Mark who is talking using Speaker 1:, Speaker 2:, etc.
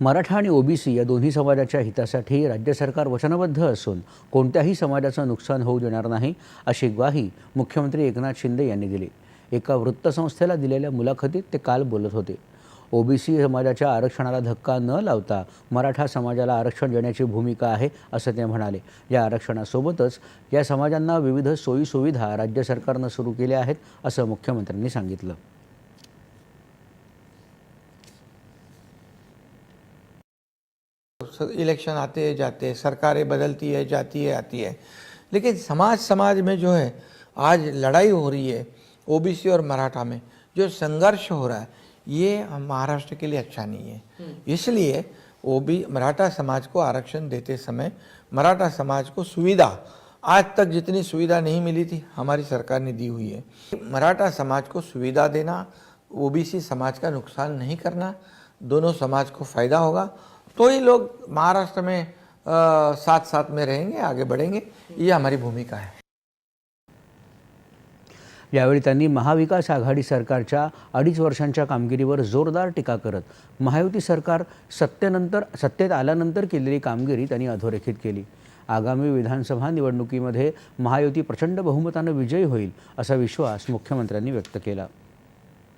Speaker 1: मराठा आणि ओबीसी या दोन्ही समाजाच्या हितासाठी राज्य सरकार वचनबद्ध असून कोणत्याही समाजाचं नुकसान होऊ देणार नाही अशी ग्वाही मुख्यमंत्री एकनाथ शिंदे यांनी दिली. एका वृत्तसंस्थेला दिलेल्या मुलाखतीत ते काल बोलत होते. ओबीसी समाजाच्या आरक्षणाला धक्का न लावता मराठा समाजाला आरक्षण देण्याची भूमिका आहे असं ते म्हणाले. या आरक्षणासोबतच या समाजांना विविध सोयीसुविधा राज्य सरकारनं सुरू केल्या आहेत असं मुख्यमंत्र्यांनी सांगितलं.
Speaker 2: इलेक्शन आते हैं जाते हैं सरकारें बदलती है जाती है आती है। लेकिन समाज समाज में जो है आज लड़ाई हो रही है ओबीसी और मराठा में जो संघर्ष हो रहा है ये महाराष्ट्र के लिए अच्छा नहीं है। इसलिए ओबी मराठा समाज को आरक्षण देते समय मराठा समाज को सुविधा आज तक जितनी सुविधा नहीं मिली थी हमारी सरकार ने दी हुई है। मराठा समाज को सुविधा देना ओबीसी समाज का नुकसान नहीं करना दोनों समाज को फ़ायदा होगा तो ही लोग महाराष्ट्र में आ, साथ साथ में रहेंगे आगे बढ़ेंगे। ये हमारी भूमिका है।
Speaker 1: यावेळी त्यांनी महाविकास आघाडी सरकारच्या अडीच वर्षांच्या कामगिरीवर जोरदार टीका करत महायुती सरकार सत्तेनंतर सत्तेत आल्यानंतर केलेली कामगिरी त्यांनी अधोरेखित केली. आगामी विधानसभा निवडणुकीमध्ये महायुती प्रचंड बहुमतानं विजयी होईल असा विश्वास मुख्यमंत्र्यांनी व्यक्त केला.